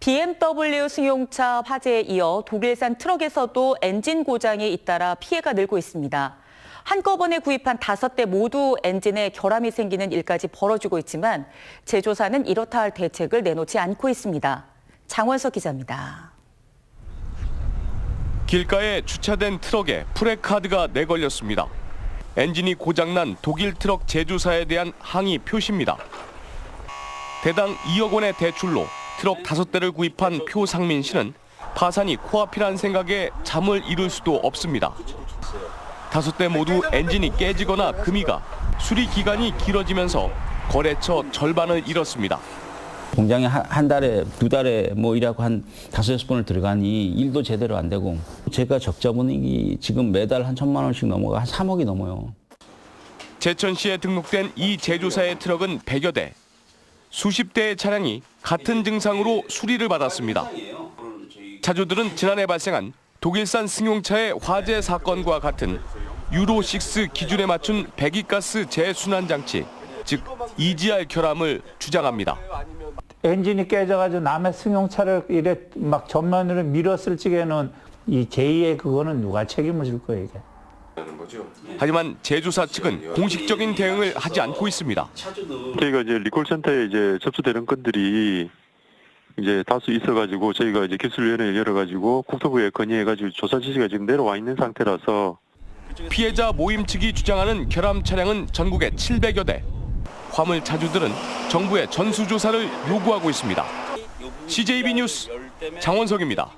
BMW 승용차 화재에 이어 독일산 트럭에서도 엔진 고장이 잇따라 피해가 늘고 있습니다. 한꺼번에 구입한 다섯 대 모두 엔진에 결함이 생기는 일까지 벌어지고 있지만 제조사는 이렇다 할 대책을 내놓지 않고 있습니다. 장원석 기자입니다. 길가에 주차된 트럭에 프레카드가 내걸렸습니다. 엔진이 고장난 독일 트럭 제조사에 대한 항의 표시입니다. 대당 2억 원의 대출로 트럭 다섯 대를 구입한 표상민 씨는 파산이 코앞이란 생각에 잠을 이룰 수도 없습니다. 다섯 대 모두 엔진이 깨지거나 금이가 수리 기간이 길어지면서 거래처 절반을 잃었습니다. 공장에 한, 한 달에 두 달에 뭐 일하고 한 다섯 여섯 번을 들어가니 일도 제대로 안 되고 제가 적자분이 지금 매달 한 천만 원씩 넘어가 한 3억이 넘어요. 제천 시에 등록된 이 제조사의 트럭은 100여 대. 수십 대의 차량이 같은 증상으로 수리를 받았습니다. 차주들은 지난해 발생한 독일산 승용차의 화재 사건과 같은 유로 6 기준에 맞춘 배기가스 재순환 장치, 즉 EGR 결함을 주장합니다. 엔진이 깨져가지고 남의 승용차를 이래 막 전면으로 밀었을 적에는 이 제2의 그거는 누가 책임을 질 거예요, 이게. 하지만 제조사 측은 공식적인 대응을 하지 않고 있습니다. 저희가 이제 리콜센터에 이제 접수되는 건들이 이제 다수 있어가지고 저희가 이제 기술위원회를 열어가지고 국토부에 건의해가지고 조사 지시가 지금 내려와 있는 상태라서 피해자 모임 측이 주장하는 결함 차량은 전국에 700여 대. 화물 차주들은 정부의 전수조사를 요구하고 있습니다. CJB 뉴스 장원석입니다.